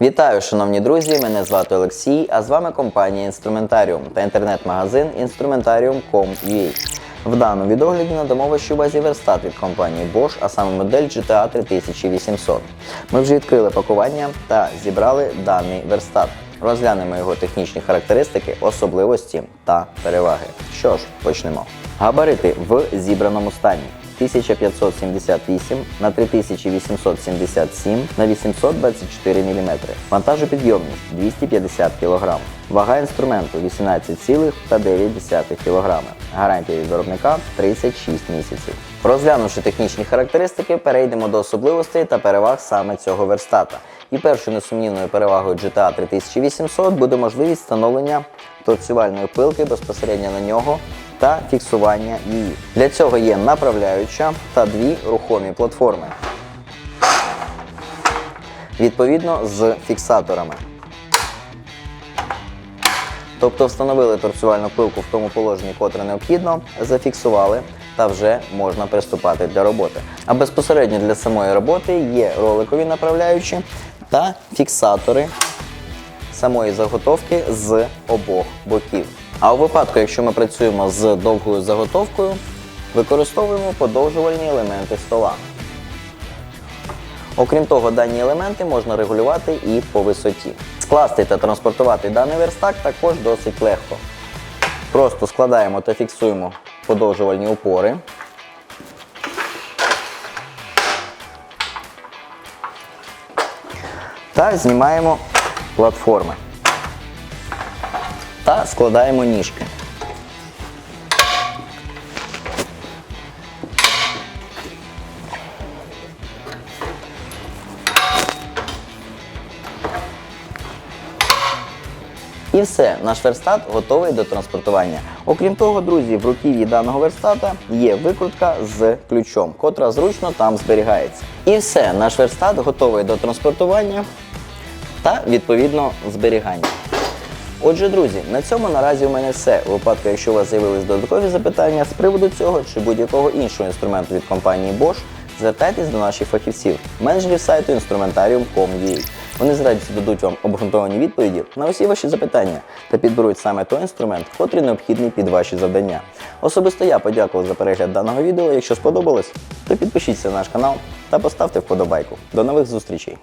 Вітаю, шановні друзі! Мене звати Олексій, а з вами компанія Інструментаріум та інтернет-магазин Instrumentarium.com.ua. В даному відогляді надамо вашій базі верстат від компанії Bosch, а саме модель GTA 3800. Ми вже відкрили пакування та зібрали даний верстат. Розглянемо його технічні характеристики, особливості та переваги. Що ж, почнемо. Габарити в зібраному стані. 1578 на 3877 на 824 мм. Вантажопідйомність 250 кг. Вага інструменту 18,9 кг. Гарантія від виробника 36 місяців. Розглянувши технічні характеристики, перейдемо до особливостей та переваг саме цього верстата. І першою несумнівною перевагою GTA 3800 буде можливість встановлення торцювальної пилки безпосередньо на нього та фіксування її. Для цього є направляюча та дві рухомі платформи. Відповідно з фіксаторами. Тобто встановили торцювальну пилку в тому положенні, котре необхідно, зафіксували та вже можна приступати для роботи. А безпосередньо для самої роботи є роликові направляючі та фіксатори самої заготовки з обох боків. А у випадку, якщо ми працюємо з довгою заготовкою, використовуємо подовжувальні елементи стола. Окрім того, дані елементи можна регулювати і по висоті. Скласти та транспортувати даний верстак також досить легко. Просто складаємо та фіксуємо подовжувальні опори. Та знімаємо платформи. Та складаємо ніжки. І все, наш верстат готовий до транспортування. Окрім того, друзі, в руків'ї даного верстата є викрутка з ключом, котра зручно там зберігається. І все, наш верстат готовий до транспортування та відповідно зберігання. Отже, друзі, на цьому наразі у мене все. У випадку, якщо у вас з'явились додаткові запитання з приводу цього чи будь-якого іншого інструменту від компанії Bosch, звертайтесь до наших фахівців, менеджерів сайту instrumentarium.com.ua. Вони з радістю дадуть вам обґрунтовані відповіді на усі ваші запитання та підберуть саме той інструмент, котрий необхідний під ваші завдання. Особисто я подякував за перегляд даного відео. Якщо сподобалось, то підпишіться на наш канал та поставте вподобайку. До нових зустрічей!